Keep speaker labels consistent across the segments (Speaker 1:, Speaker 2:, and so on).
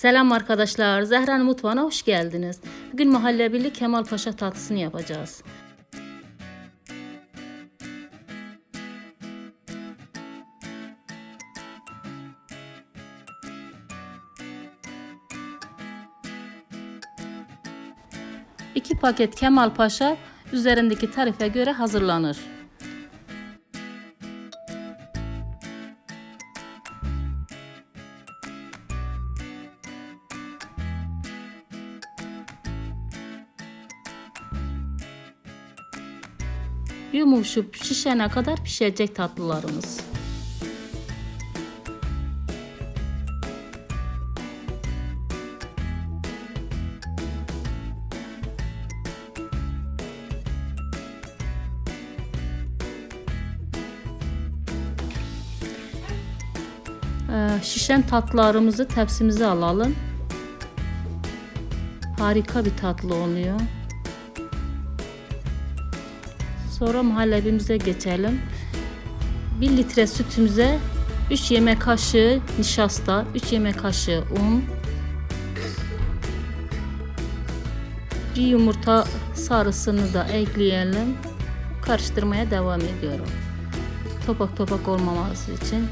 Speaker 1: Selam arkadaşlar, Zehra'nın mutfağına hoş geldiniz. Bugün muhallebili Kemal Paşa tatlısını yapacağız. İki paket Kemal Paşa üzerindeki tarife göre hazırlanır. Yumuşup şişene kadar pişecek tatlılarımız. Ee, Şişen tatlılarımızı tepsimize alalım. Harika bir tatlı oluyor. Sonra muhallebimize geçelim. 1 litre sütümüze 3 yemek kaşığı nişasta, 3 yemek kaşığı un, bir yumurta sarısını da ekleyelim. Karıştırmaya devam ediyorum. Topak topak olmaması için.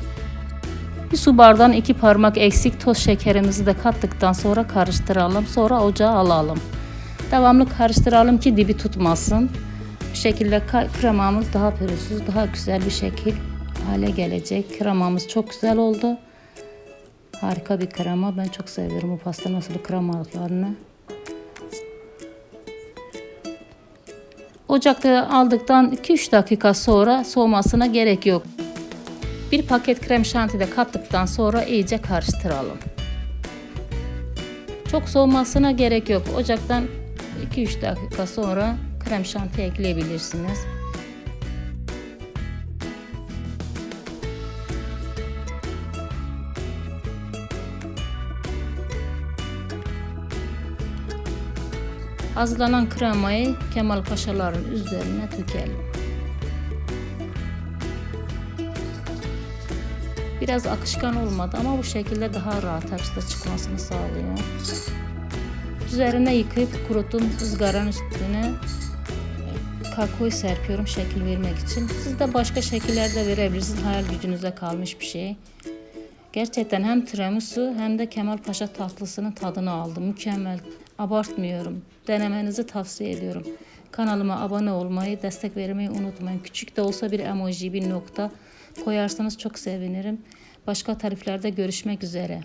Speaker 1: Bir su bardağın iki parmak eksik toz şekerimizi de kattıktan sonra karıştıralım. Sonra ocağa alalım. Devamlı karıştıralım ki dibi tutmasın. Şekilde kremamız daha pürüzsüz, daha güzel bir şekil hale gelecek. Kremamız çok güzel oldu. Harika bir krema. Ben çok seviyorum bu pastırma sulu kremalarını. Ocakta aldıktan 2-3 dakika sonra soğumasına gerek yok. Bir paket krem şanti de kattıktan sonra iyice karıştıralım. Çok soğumasına gerek yok. Ocaktan 2-3 dakika sonra krem şanti ekleyebilirsiniz. Hazırlanan kremayı Kemal Paşaların üzerine dökelim. Biraz akışkan olmadı ama bu şekilde daha rahat tepside çıkmasını sağlıyor. Üzerine yıkayıp kuruttum ızgaranın üstüne kakaoyu serpiyorum şekil vermek için. Siz de başka şekiller de verebilirsiniz. Hayal gücünüze kalmış bir şey. Gerçekten hem tiramisu hem de Kemal Paşa tatlısının tadını aldım. Mükemmel. Abartmıyorum. Denemenizi tavsiye ediyorum. Kanalıma abone olmayı, destek vermeyi unutmayın. Küçük de olsa bir emoji, bir nokta koyarsanız çok sevinirim. Başka tariflerde görüşmek üzere.